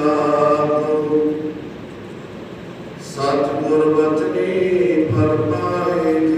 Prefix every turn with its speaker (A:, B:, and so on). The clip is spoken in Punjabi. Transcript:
A: ਆਪ ਸਤਿਗੁਰ ਬਚਨੀ ਫਰਮਾਏ